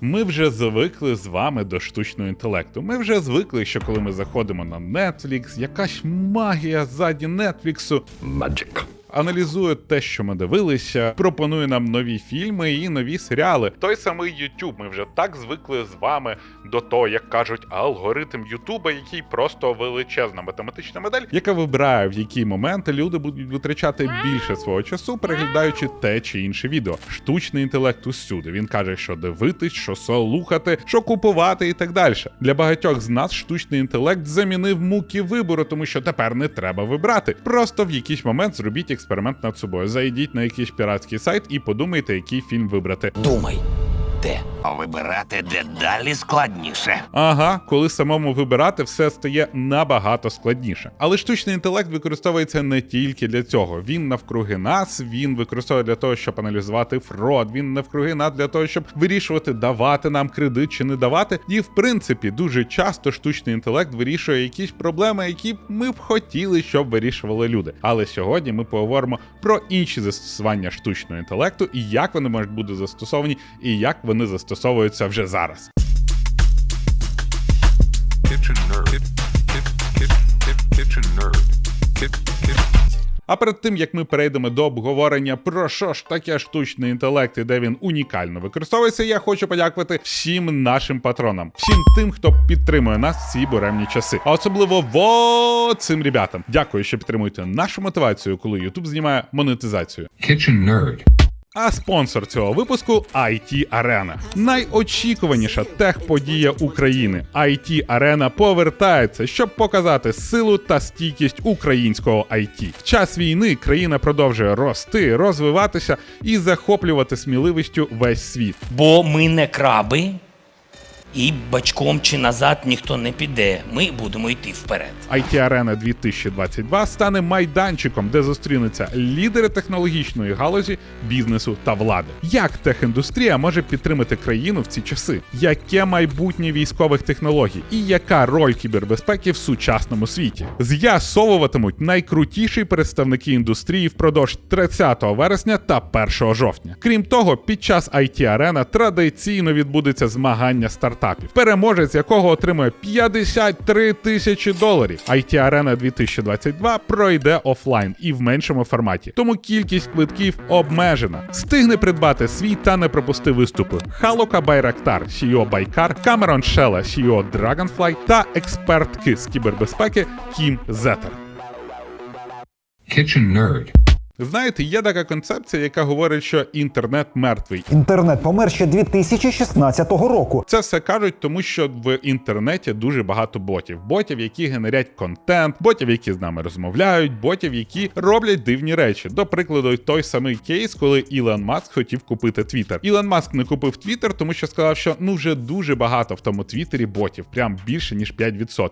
Ми вже звикли з вами до штучного інтелекту. Ми вже звикли, що коли ми заходимо на Netflix, якась магія ззаді Нетфліксу Magic. Аналізує те, що ми дивилися, пропонує нам нові фільми і нові серіали. Той самий YouTube. Ми вже так звикли з вами до того, як кажуть, алгоритм Ютуба, який просто величезна математична модель, яка вибирає, в які моменти люди будуть витрачати більше свого часу, переглядаючи те чи інше відео. Штучний інтелект усюди. Він каже, що дивитись, що слухати, що купувати і так далі. Для багатьох з нас штучний інтелект замінив муки вибору, тому що тепер не треба вибрати. Просто в якийсь момент зробіть експеримент над собою. Зайдіть на якийсь піратський сайт і подумайте, який фільм вибрати. Думай, де? Вибирати дедалі складніше. Ага, коли самому вибирати, все стає набагато складніше. Але штучний інтелект використовується не тільки для цього. Він навкруги нас, він використовує для того, щоб аналізувати фрод. Він навкруги нас для того, щоб вирішувати, давати нам кредит чи не давати. І в принципі, дуже часто штучний інтелект вирішує якісь проблеми, які ми б хотіли, щоб вирішували люди. Але сьогодні ми поговоримо про інші застосування штучного інтелекту і як вони можуть бути застосовані, і як вони застосовуються вже зараз. А перед тим як ми перейдемо до обговорення про що ж таке штучний інтелект і де він унікально використовується, я хочу подякувати всім нашим патронам, всім тим, хто підтримує нас в ці буремні часи. А особливо во цим ребятам. Дякую, що підтримуєте нашу мотивацію, коли YouTube знімає монетизацію. Kitchen nerd. А спонсор цього випуску IT Arena. Найочікуваніша техподія України. IT Arena повертається, щоб показати силу та стійкість українського IT. В час війни країна продовжує рости, розвиватися і захоплювати сміливістю весь світ. Бо ми не краби, і бачком чи назад ніхто не піде. Ми будемо йти вперед. IT Arena 2022 стане майданчиком, де зустрінуться лідери технологічної галузі, бізнесу та влади. Як техіндустрія може підтримати країну в ці часи? Яке майбутнє військових технологій і яка роль кібербезпеки в сучасному світі? З'ясовуватимуть найкрутіші представники індустрії впродовж 30 вересня та 1 жовтня. Крім того, під час IT Arena традиційно відбудеться змагання стартапів, переможець якого отримує 53 тисячі доларів. IT Arena 2022 пройде офлайн і в меншому форматі, тому кількість квитків обмежена. Встигне придбати свій та не пропусти виступи. Халока Байрактар, CEO Байкар, Камерон Шела, CEO Dragonfly та експертки з кібербезпеки Кім Зетер. Kitchen nerd. Знаєте, є така концепція, яка говорить, що інтернет мертвий. Інтернет помер ще 2016 року. Це все кажуть, тому що в інтернеті дуже багато ботів. Ботів, які генерять контент, ботів, які з нами розмовляють, ботів, які роблять дивні речі. До прикладу, той самий кейс, коли Ілон Маск хотів купити Твіттер. Ілон Маск не купив Твіттер, тому що сказав, що ну вже дуже багато в тому Твіттері ботів, прям більше ніж 5%.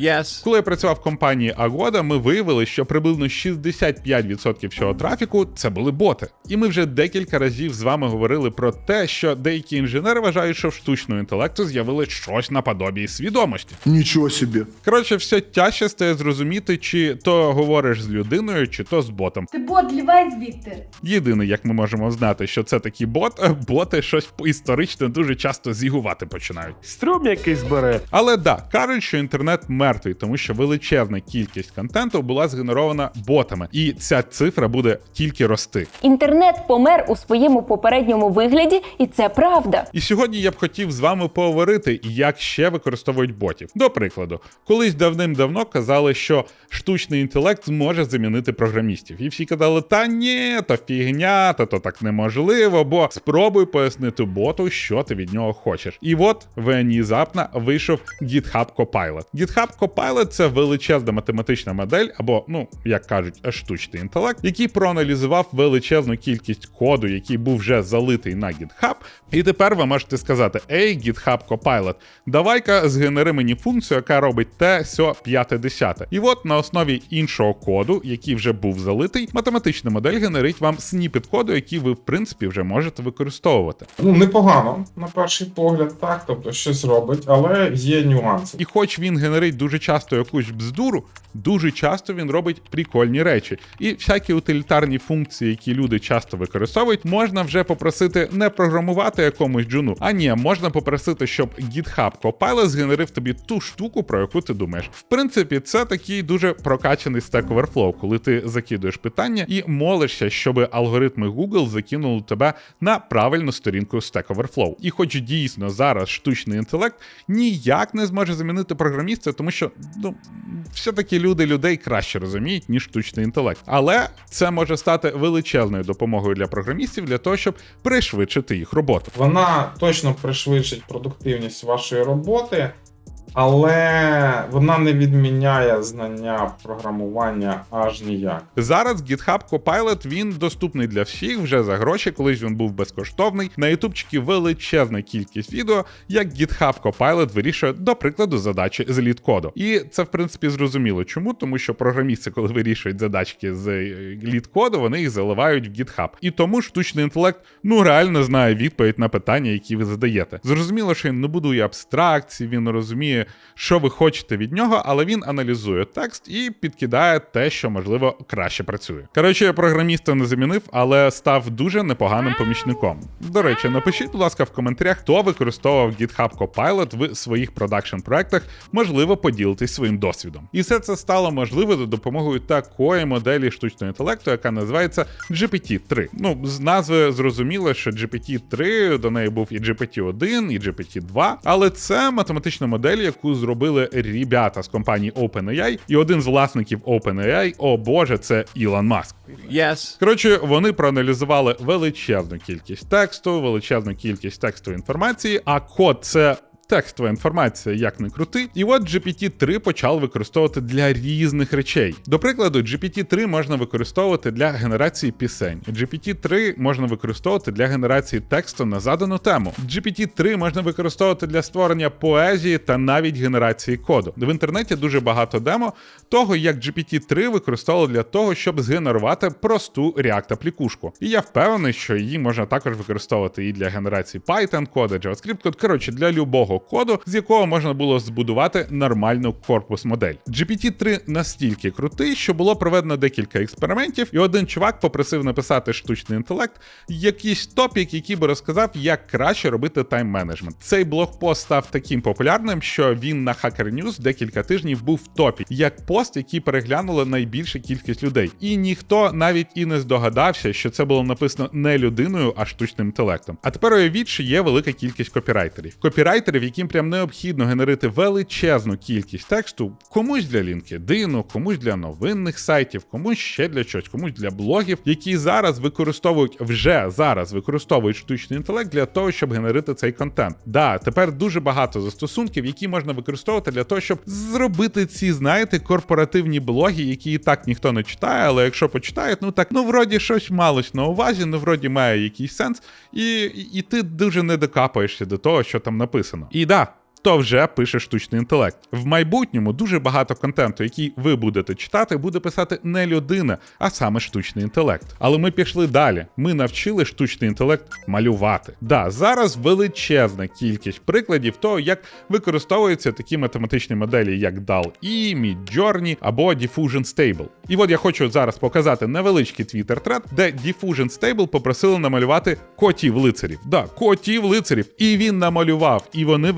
Yes. Коли я працював в компанії Agoda, ми виявили, що приблизно 65% всього трафіку це були боти. І ми вже декілька разів з вами говорили про те, що деякі інженери вважають, що в штучного інтелекту з'явилось щось наподобі свідомості. Ничего себе. Коротше, все тяжче стає зрозуміти, чи то говориш з людиною, чи то з ботом. Ти бот, лівай звідти. Єдине, як ми можемо знати, що це такий бот, е, боти щось історично дуже часто зігувати починають. Струм якийсь бере. Але да, кажуть, що інтернет мертвий, тому що величезна кількість контенту була згенерована ботами, і ця цифра буде тільки рости. Інтернет помер у своєму попередньому вигляді, і це правда. І сьогодні я б хотів з вами поговорити, як ще використовують ботів. До прикладу, колись давним-давно казали, що штучний інтелект зможе замінити програмістів. І всі казали, та ні, то фігня, та то так неможливо, бо спробуй пояснити боту, що ти від нього хочеш. І от внезапно вийшов GitHub Copilot. GitHub Copilot – це величезна математична модель, або, ну, як кажуть, штучний інтелект, який проаналізував величезну кількість коду, який був вже залитий на GitHub. І тепер ви можете сказати: Ей, GitHub Copilot, давай-ка згенери мені функцію, яка робить те, сьо, п'яте, десяте. І от на основі іншого коду, який вже був залитий, математична модель генерить вам сніпет коду, який ви, в принципі, вже можете використовувати. Ну, непогано на перший погляд, так, тобто щось робить, але є нюанси. І хоч він генерить дуже часто якусь бздуру, дуже часто він робить прикольні речі. І всякі утилітарні функції, які люди часто використовують, можна вже попросити не програмувати якомусь джуну. А ні, можна попросити, щоб GitHub Copilot згенерив тобі ту штуку, про яку ти думаєш. В принципі, це такий дуже прокачаний Stack Overflow, коли ти закидуєш питання і молишся, щоб алгоритми Google закинули тебе на правильну сторінку Stack Overflow. І хоч дійсно зараз штучний інтелект ніяк не зможе замінити програміста, тому що ну все-таки люди людей краще розуміють, ніж штучний інтелект. Але це може стати величезною допомогою для програмістів для того, щоб пришвидшити їх роботу. Вона точно пришвидшить продуктивність вашої роботи, але вона не відміняє знання програмування аж ніяк. Зараз GitHub Copilot він доступний для всіх вже за гроші. Колись він був безкоштовний. На ютубчики величезна кількість відео, як GitHub Copilot вирішує, до прикладу, задачі з лід-коду. І це в принципі зрозуміло. Чому? Тому що програмісти, коли вирішують задачки з е, лід-коду, вони їх заливають в GitHub. І тому штучний інтелект ну реально знає відповідь на питання, які ви задаєте. Зрозуміло, що він не будує абстракції, він розуміє, що ви хочете від нього, але він аналізує текст і підкидає те, що можливо краще працює. Коротше, програміста не замінив, але став дуже непоганим помічником. До речі, напишіть, будь ласка, в коментарях, хто використовував GitHub Copilot в своїх продакшн проектах, можливо, поділитись своїм досвідом. І все це стало можливо за допомогою такої моделі штучного інтелекту, яка називається GPT-3. Ну, з назви зрозуміло, що GPT-3 до неї був і GPT-1, і GPT-2, але це математична модель, яку зробили ребята з компанії OpenAI, і один з власників OpenAI, о боже, це Ілон Маск. Yes. Коротше, вони проаналізували величезну кількість тексту, величезну кількість тексту інформації, а код це. Текстова інформація, як не крути, і от GPT-3 почав використовувати для різних речей. До прикладу, GPT-3 можна використовувати для генерації пісень. GPT-3 можна використовувати для генерації тексту на задану тему. GPT-3 можна використовувати для створення поезії та навіть генерації коду. В інтернеті дуже багато демо того, як GPT-3 використовували для того, щоб згенерувати просту React-аплікушку. І я впевнений, що її можна також використовувати і для генерації Python коду, JavaScript коротше, для любого коду, з якого можна було збудувати нормальну корпус модель. GPT-3 настільки крутий, що було проведено декілька експериментів, і один чувак попросив написати штучний інтелект якийсь топік, який би розказав, як краще робити тайм-менеджмент. Цей блогпост став таким популярним, що він на Hacker News декілька тижнів був в топі, як пост, який переглянула найбільша кількість людей. І ніхто навіть і не здогадався, що це було написано не людиною, а штучним інтелектом. А тепер уявіть, що є велика кількість копірайтерів. Копірайтерів, яким прям необхідно генерити величезну кількість тексту, комусь для LinkedIn, комусь для новинних сайтів, комусь ще для чогось, комусь для блогів, які зараз використовують вже зараз використовують штучний інтелект для того, щоб генерити цей контент. Да, тепер дуже багато застосунків, які можна використовувати для того, щоб зробити ці, знаєте, корпоративні блоги, які і так ніхто не читає, але якщо почитають, ну так, ну вроді щось малось на увазі, ну вроді має якийсь сенс, і, і, ти дуже не докапаєшся до того, що там написано. І да. То вже пише штучний інтелект. В майбутньому дуже багато контенту, який ви будете читати, буде писати не людина, а саме штучний інтелект. Але ми пішли далі. Ми навчили штучний інтелект малювати. Да, зараз величезна кількість прикладів того, як використовуються такі математичні моделі, як DAL-E, Midjourney або Diffusion Stable. І от я хочу зараз показати невеличкий твіттер тред, де Diffusion Stable попросили намалювати котів лицарів. Да, котів лицарів. І він намалював, і вони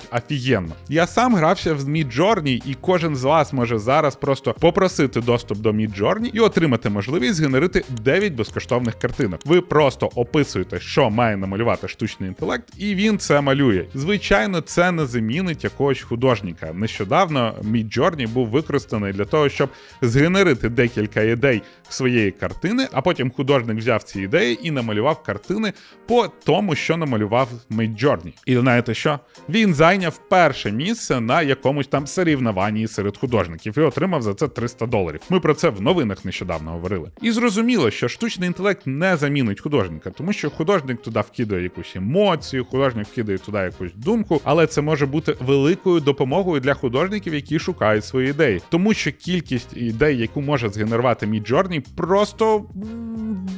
виглядають офігенно. Я сам грався в Midjourney, і кожен з вас може зараз просто попросити доступ до Midjourney і отримати можливість згенерити 9 безкоштовних картинок. Ви просто описуєте, що має намалювати штучний інтелект, і він це малює. Звичайно, це не замінить якогось художника. Нещодавно Midjourney був використаний для того, щоб згенерити декілька ідей своєї картини, а потім художник взяв ці ідеї і намалював картини по тому, що намалював Midjourney. І знаєте що? Він зайняв перше місце на якомусь там сорівнованні серед художників і отримав за це 300 доларів. Ми про це в новинах нещодавно говорили. І зрозуміло, що штучний інтелект не замінить художника, тому що художник туди вкидає якусь емоцію, художник вкидає туди якусь думку, але це може бути великою допомогою для художників, які шукають свої ідеї, тому що кількість ідей, яку може згенерувати Midjourney, просто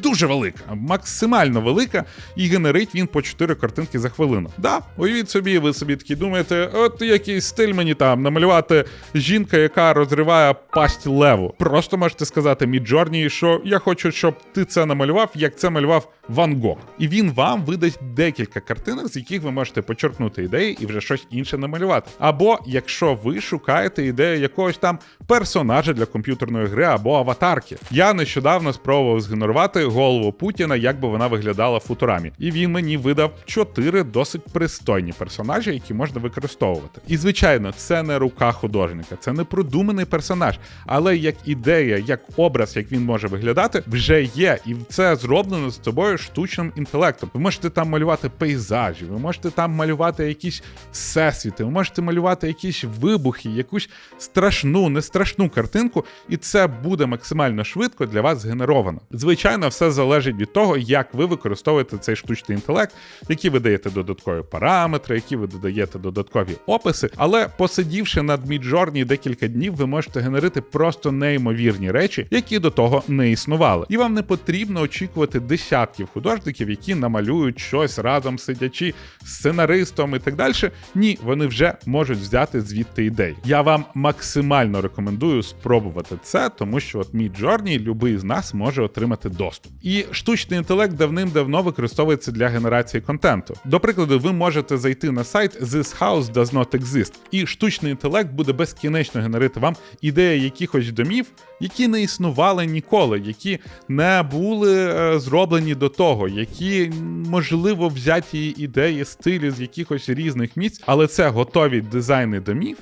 дуже велика, максимально велика, і генерить він по 4 картинки за хвилину. Да, уявіть собі, ви собі такі думаєте, от який стиль мені там намалювати жінка, яка розриває пасть леву. Просто можете сказати Міджорні, що я хочу, щоб ти це намалював, як це малював Ван Гог. І він вам видасть декілька картинок, з яких ви можете почерпнути ідеї і вже щось інше намалювати. Або якщо ви шукаєте ідею якогось там персонажа для комп'ютерної гри або аватарки. Я нещодавно спробував згенерувати голову Путіна, як би вона виглядала в футурамі. І він мені видав чотири досить пристойні персонажі, які можна використовувати. І звичайно, це не рука художника, це не продуманий персонаж, але як ідея, як образ, як він може виглядати, вже є, і це зроблено з тобою штучним інтелектом. Ви можете там малювати пейзажі, ви можете там малювати якісь всесвіти, ви можете малювати якісь вибухи, якусь страшну, не страшну картинку, і це буде максимально швидко для вас згенеровано. Звичайно, все залежить від того, як ви використовуєте цей штучний інтелект, які ви даєте додаткові параметри, які ви додаєте додаткові описи. Але посидівши над Midjourney декілька днів, ви можете генерити просто неймовірні речі, які до того не існували. І вам не потрібно очікувати десятків художників, які намалюють щось разом сидячи сценаристом і так далі. Ні, вони вже можуть взяти звідти ідеї. Я вам максимально рекомендую спробувати це, тому що от Midjourney любий з нас може отримати доступ. І штучний інтелект давним-давно використовується для генерації контенту. До прикладу, ви можете зайти на сайт This House Does Not Exist, і штучний інтелект буде безкінечно генерити вам ідеї якихось домів, які не існували ніколи, які не були е, зроблені до того, які можливо взяті ідеї, стилі з якихось різних місць, але це готові дизайни домів.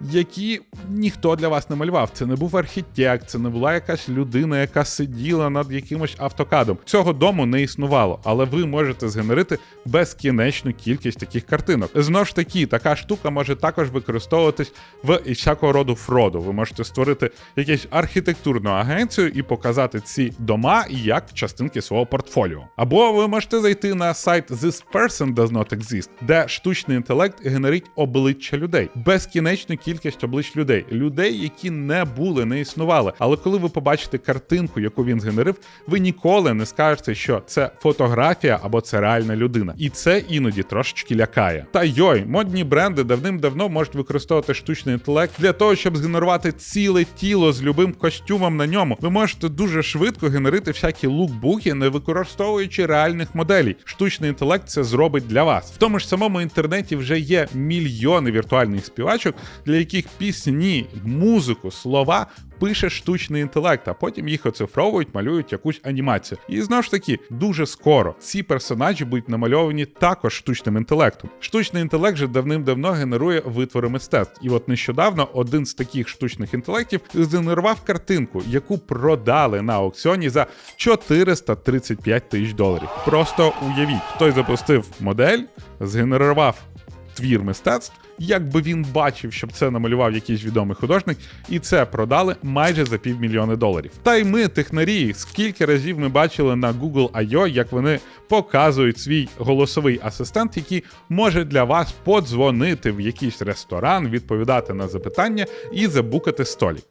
Які ніхто для вас не малював. Це не був архітект, це не була якась людина, яка сиділа над якимось автокадом. Цього дому не існувало, але ви можете згенерити безкінечну кількість таких картинок. Знову ж таки, така штука може також використовуватись в всякого роду фроду. Ви можете створити якусь архітектурну агенцію і показати ці дома як частинки свого портфоліо. Або ви можете зайти на сайт This Person Does Not Exist, де штучний інтелект генерить обличчя людей. Безкінечну кількість облич людей, людей, які не були, не існували. Але коли ви побачите картинку, яку він згенерив, ви ніколи не скажете, що це фотографія або це реальна людина. І це іноді трошечки лякає. Та йой, модні бренди давним-давно можуть використовувати штучний інтелект для того, щоб згенерувати ціле тіло з любим костюмом на ньому. Ви можете дуже швидко генерити всякі лукбуки, не використовуючи реальних моделей. Штучний інтелект це зробить для вас. В тому ж самому інтернеті вже є мільйони віртуальних співачок, для яких пісні, музику, слова пише штучний інтелект, а потім їх оцифровують, малюють якусь анімацію. І знову ж таки, дуже скоро ці персонажі будуть намальовані також штучним інтелектом. Штучний інтелект же давним-давно генерує витвори мистецтв. І от нещодавно один з таких штучних інтелектів згенерував картинку, яку продали на аукціоні за 435 тисяч доларів. Просто уявіть, хтось запустив модель, згенерував твір мистецтв, якби він бачив, щоб це намалював якийсь відомий художник, і це продали майже за півмільйони доларів. Та й ми, технарі, скільки разів ми бачили на Google I.O., як вони показують свій голосовий асистент, який може для вас подзвонити в якийсь ресторан, відповідати на запитання і забукати столік.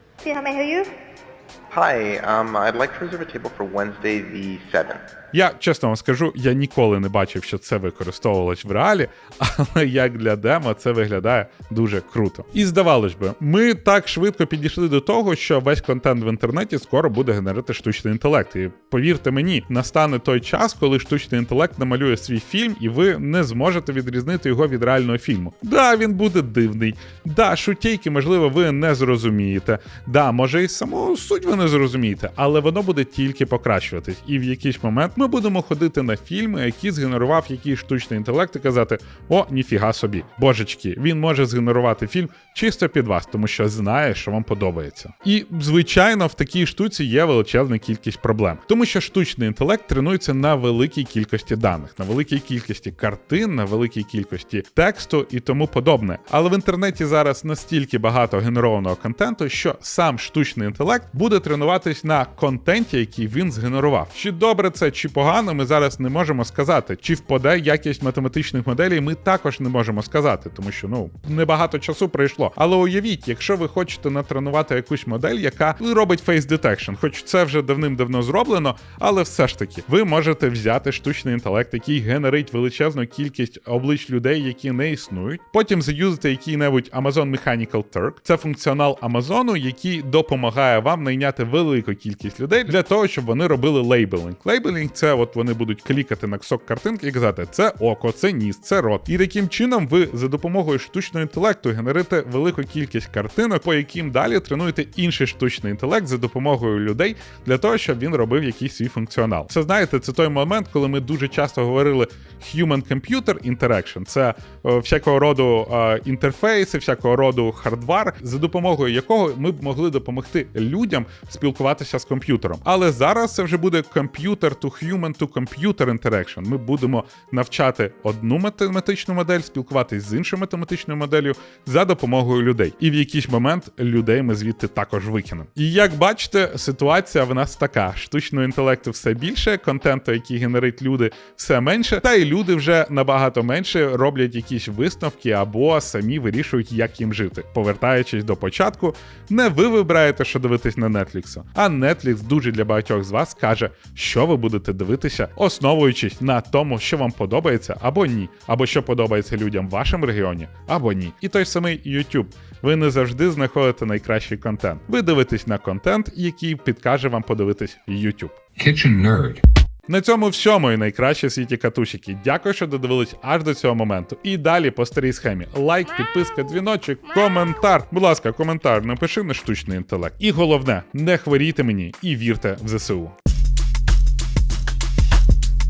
Hi, um, I'd like to reserve a table for Wednesday the 7th. Я чесно вам скажу, я ніколи не бачив, що це використовувалось в реалі, але як для демо це виглядає дуже круто. І здавалось би, ми так швидко підійшли до того, що весь контент в інтернеті скоро буде генерити штучний інтелект. І повірте мені, настане той час, коли штучний інтелект намалює свій фільм, і ви не зможете відрізнити його від реального фільму. Да, він буде дивний. Да, шутейки, можливо, ви не зрозумієте. Да, може і саму суть ви не зрозумієте, але воно буде тільки покращуватись. І в якийсь момент ми будемо ходити на фільми, які згенерував якийсь штучний інтелект, і казати: о, ніфіга собі, божечки, він може згенерувати фільм чисто під вас, тому що знає, що вам подобається. І звичайно, в такій штуці є величезна кількість проблем, тому що штучний інтелект тренується на великій кількості даних, на великій кількості картин, на великій кількості тексту і тому подобне. Але в інтернеті зараз настільки багато генерованого контенту, що сам штучний інтелект буде тренуватись на контенті, який він згенерував. Чи добре це, чи погано, ми зараз не можемо сказати. Чи впаде якість математичних моделей, ми також не можемо сказати, тому що ну небагато часу пройшло. Але уявіть, якщо ви хочете натренувати якусь модель, яка робить face detection, хоч це вже давним-давно зроблено, але все ж таки, ви можете взяти штучний інтелект, який генерить величезну кількість облич людей, які не існують. Потім заюзати який-небудь Amazon Mechanical Turk. Це функціонал Амазону, який допомагає вам найняти велику кількість людей для того, щоб вони робили лейбелінг. Лейбелінг це от вони будуть клікати на кусок картинки і казати, це око, це ніс, це рот. І таким чином ви за допомогою штучного інтелекту генерите велику кількість картинок, по яким далі тренуєте інший штучний інтелект за допомогою людей для того, щоб він робив якийсь свій функціонал. Це знаєте, це той момент, коли ми дуже часто говорили human-computer interaction. Це е, всякого роду е, інтерфейси, всякого роду хардвар, за допомогою якого ми б могли допомогти людям спілкуватися з комп'ютером. Але зараз це вже буде computer to human to computer interaction. Ми будемо навчати одну математичну модель, спілкуватись з іншою математичною моделлю за допомогою людей. І в якийсь момент людей ми звідти також викинемо. І як бачите, ситуація в нас така: штучного інтелекту все більше, контенту, який генерить люди, все менше, та й люди вже набагато менше роблять якісь висновки або самі вирішують, як їм жити. Повертаючись до початку, не ви вибираєте, що дивитись на Netflix, а Netflix дуже для багатьох з вас каже, що ви будете дивитися, основуючись на тому, що вам подобається або ні, або що подобається людям в вашому регіоні, або ні. І той самий YouTube. Ви не завжди знаходите найкращий контент. Ви дивитесь на контент, який підкаже вам подивитись YouTube. Kitchen Nerd. На цьому всьому і найкраще в світі катусики. Дякую, що додивились аж до цього моменту. І далі по старій схемі: лайк, підписка, дзвіночок, коментар. Будь ласка, коментар, напиши на штучний інтелект. І головне, не хворійте мені і вірте в ЗСУ.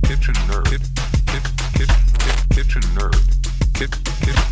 Kitchen Nerd. Kit, kit, kit, kitchen Nerd.